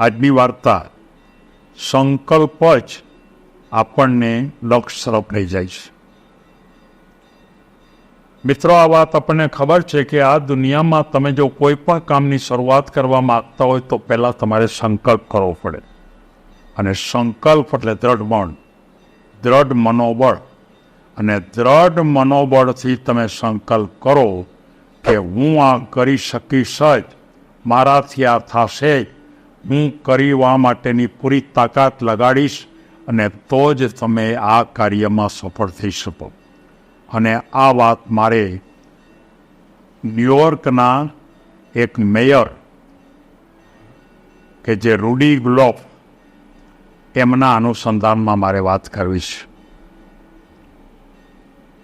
આજની વાર્તા સંકલ્પ જ આપણને લક્ષ તરફ લઈ જાય છે. મિત્રો, આ વાત આપણને ખબર છે કે આ દુનિયામાં તમે જો કોઈ પણ કામની શરૂઆત કરવા માંગતા હોય તો પહેલાં તમારે સંકલ્પ કરવો પડે. અને સંકલ્પ એટલે દ્રઢ મન દ્રઢ મનોબળ. અને દ્રઢ મનોબળથી તમે સંકલ્પ કરો કે હું આ કરી શકીશ જ, મારાથી આ થશે જ. હું કરીવા માટેની પૂરી તાકાત લગાડીશ અને તો જ તમે આ કાર્યમાં સફળ થઈ શકો. અને આ વાત મારે ન્યુયોર્કના એક મેયર કે જે રૂડી ગ્લોફ એમના અનુસંધાનમાં મારે વાત કરવી છે.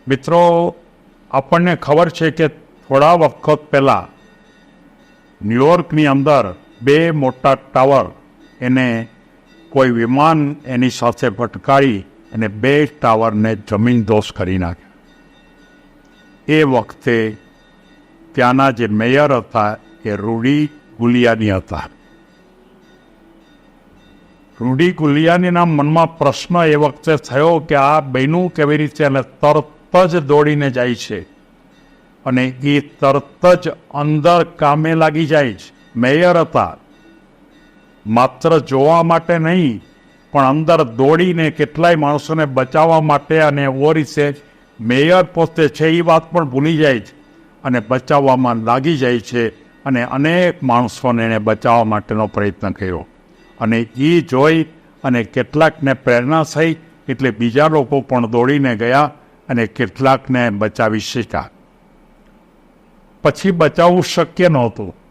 મિત્રો, આપણને ખબર છે કે થોડા વખત પહેલાં ન્યુયોર્કની અંદર બે મોટા ટાવર એને કોઈ વિમાન એની સાથે ભટકાવી અને બે ટાવરને જમીનદોષ કરી નાખ્યા. એ વખતે ત્યાંના જે મેયર હતા એ રૂડી ગુલિયાની હતા. રૂડી ગુલિયાનીના મનમાં પ્રશ્ન એ વખતે થયો કે આ બહેનું કેવી રીતે અને તરત જ દોડીને જાય છે અને એ તરત જ અંદર કામે લાગી જાય છે. મેયર હતા. માત્ર જોવા માટે નહીં, પણ અંદર દોડીને કેટલાય માણસોને બચાવવા માટે અને એવો રીતે મેયર પોતે છે એ વાત પણ ભૂલી જાય છે અને બચાવવામાં લાગી જાય છે અને અનેક માણસોને એને બચાવવા માટેનો પ્રયત્ન કર્યો. અને એ જોઈ અને કેટલાકને પ્રેરણા થઈ એટલે બીજા લોકો પણ દોડીને ગયા અને કેટલાકને બચાવી શક્યા. પછી બચાવવું શક્ય નહોતું.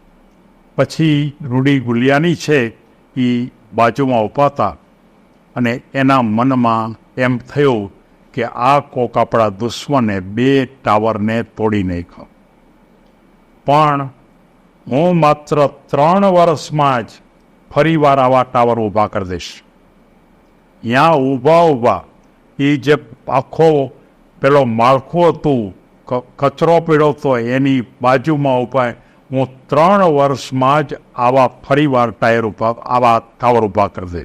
પછી રૂડી ગુલિયાની છે એ બાજુમાં ઊભા હતા અને એના મનમાં એમ થયું કે આ કોક આપણા દુશ્મને બે ટાવરને તોડી નાખ્યો. પણ હું માત્ર ત્રણ વર્ષમાં જ ફરીવાર આવા ટાવર ઊભા કરી દઈશ. ત્યાં ઊભા ઊભા એ જે આખો પેલો માળખું હતું કચરો પીડો હતો એની બાજુમાં ઊભા હું ત્રણ વર્ષમાં જ આવા ફરીવાર ટાયર ઊભા આવા ટાવર ઊભા કરી દે.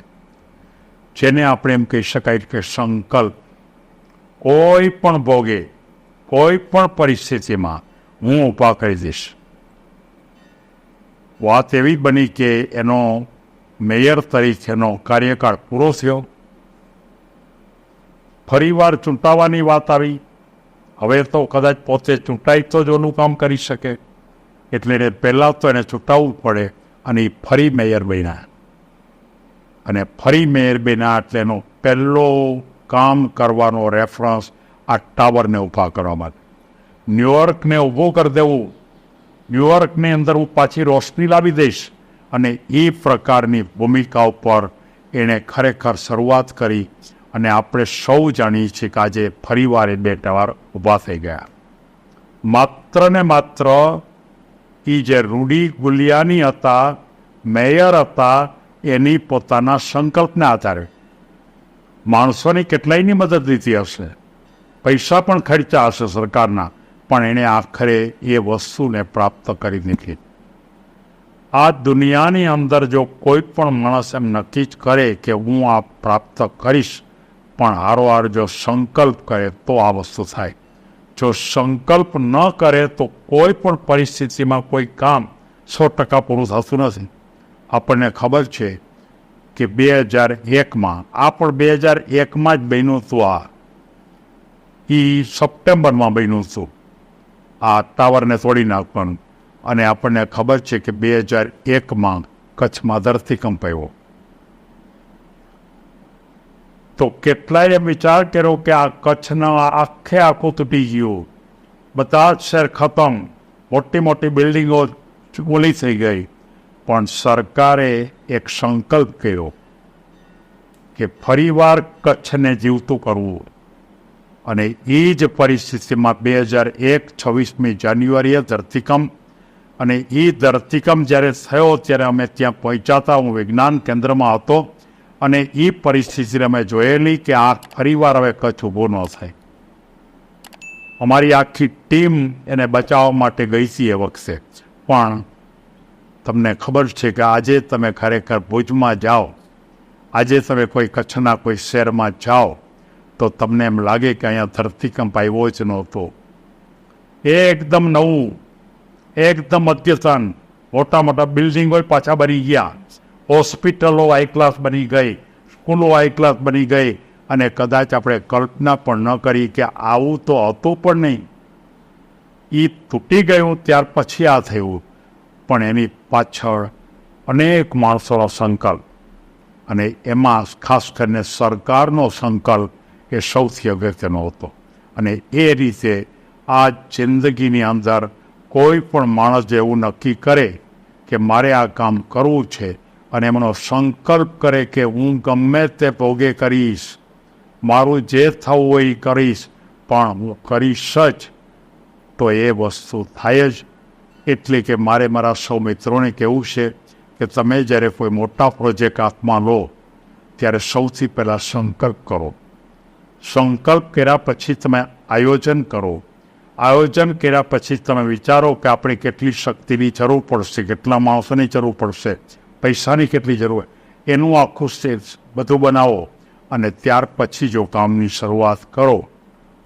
જેને આપણે એમ કહી શકાય કે સંકલ્પ. કોઈ પણ ભોગે, કોઈ પણ પરિસ્થિતિમાં હું ઊભા કરી દઈશ. વાત એવી બની કે એનો મેયર તરીકેનો કાર્યકાળ પૂરો થયો. ફરીવાર ચૂંટાવાની વાત આવી. હવે તો કદાચ પોતે ચૂંટાય તો જ ઓનું કામ કરી શકે. એટલે એને પહેલાં તો એને છૂટાવવું પડે અને એ ફરી મેયર બન્યા. અને ફરી મેયર બન્યા એટલે એનો પહેલો કામ કરવાનો રેફરન્સ આ ટાવરને ઊભા કરવા માટે. ન્યુયોર્કને ઊભું કરી દેવું. ન્યુયોર્કની અંદર હું પાછી રોશની લાવી દઈશ અને એ પ્રકારની ભૂમિકા ઉપર એણે ખરેખર શરૂઆત કરી અને આપણે સૌ જાણીએ છીએ કે આજે ફરીવાર એ બે ટાવર ઊભા થઈ ગયા. માત્ર ને માત્ર એ જે રૂડી ગુલિયાની હતા, મેયર હતા, એની પોતાના સંકલ્પને આધારે. માણસોની કેટલાયની મદદ લીધી હશે? પૈસા પણ ખર્ચા હશે સરકારના, પણ એણે આખરે એ વસ્તુને પ્રાપ્ત કરી દીધી આ દુનિયાની અંદર જો કોઈ પણ માણસ એમ નક્કી જ કરે કે હું આ પ્રાપ્ત કરીશ, પણ હારોહાર જો સંકલ્પ કરે તો આ વસ્તુ થાય. જો સંકલ્પ ન કરે તો કોઈ પણ પરિસ્થિતિમાં કોઈ કામ સો ટકા પૂરું થતું નથી. આપણને ખબર છે કે બે હજાર એકમાં, આ પણ બે હજાર એકમાં જ બન્યું હતું આ. એ સપ્ટેમ્બરમાં બન્યું હતું. આ ટાવરને તોડી નાખવાનું. અને આપણને ખબર છે કે બે હજાર એકમાં કચ્છમાં ધરતીકંપ આવ્યો. તો કેટલાય વિચાર કર્યો કે આ કચ્છના આખે આખું તૂટી ગયું. બધા જ શહેર ખતમ. મોટી મોટી બિલ્ડિંગો ઓલી થઈ ગઈ. પણ સરકારે એક સંકલ્પ કર્યો કે ફરીવાર કચ્છને જીવતું કરવું. અને એ જ પરિસ્થિતિમાં બે હજાર એક છવ્વીસમી જાન્યુઆરીએ ધરતીકંપ અને એ ધરતીકંપ જ્યારે થયો ત્યારે અમે ત્યાં પહોંચાતા હું વિજ્ઞાન કેન્દ્રમાં હતો. અને એ પરિસ્થિતિને અમે જોયેલી કે આ ફરીવાર હવે કચ્છ ઊભો ન થાય. અમારી આખી ટીમ એને બચાવવા માટે ગઈ હતી એ વખતે. પણ તમને ખબર છે કે આજે તમે ખરેખર ભુજમાં જાઓ, આજે તમે કોઈ કચ્છના કોઈ શહેરમાં જાઓ, તો તમને એમ લાગે કે અહીંયા ધરતીકંપ આવ્યો જ નહોતો. એકદમ નવું, એકદમ અદ્યતન મોટા મોટા બિલ્ડિંગો પાછા ભરી ગયા. હોસ્પિટલો હાઈ ક્લાસ બની ગઈ, સ્કૂલો હાઈ ક્લાસ બની ગઈ અને કદાચ આપણે કલ્પના પણ ન કરી કે આવું તો હતું પણ નહીં. એ તૂટી ગયું, ત્યાર પછી આ થયું. પણ એની પાછળ અનેક માણસોનો સંકલ્પ અને એમાં ખાસ કરીને સરકારનો સંકલ્પ એ સૌથી અગત્યનો હતો. અને એ રીતે આ જિંદગીની અંદર કોઈ પણ માણસ એવું નક્કી કરે કે મારે આ કામ કરવું છે અને એમનો સંકલ્પ કરે કે હું ગમે તે ભોગે કરીશ, મારું જે થવું હોય એ કરીશ, પણ હું કરીશ જ. તો એ વસ્તુ થાય જ. એટલે કે મારે મારા સૌ મિત્રોને કહેવું છે કે તમે જ્યારે કોઈ મોટા પ્રોજેક્ટ હાથમાં લો, ત્યારે સૌથી પહેલાં સંકલ્પ કરો. સંકલ્પ કર્યા પછી તમે આયોજન કરો. આયોજન કર્યા પછી તમે વિચારો કે આપણે કેટલી શક્તિની જરૂર પડશે, કેટલા માણસોની જરૂર પડશે. પૈસાની કેટલી જરૂર? એનું આખું સ્ટેજ બધું બનાવો અને ત્યાર પછી જો કામની શરૂઆત કરો,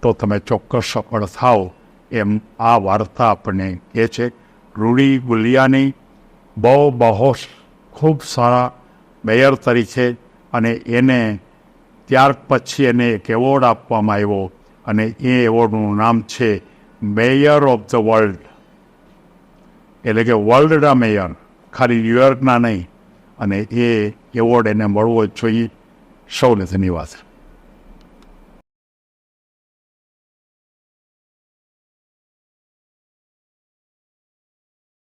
તો તમે ચોક્કસ સફળ થાઓ એમ આ વાર્તા આપણને કહે છે. રૂડી ગુલિયાની બહુ બહુ ખૂબ સારા મેયર તરીકે અને એને ત્યાર પછી એને એક એવોર્ડ આપવામાં આવ્યો અને એ એવોર્ડનું નામ છે મેયર ઓફ ધ વર્લ્ડ. એટલે કે વર્લ્ડના મેયર. ખાલી ન્યુયોર્કના નહીં. અને એ એવોર્ડ એને મળવો જ જોઈએ. સૌને ધન્યવાદ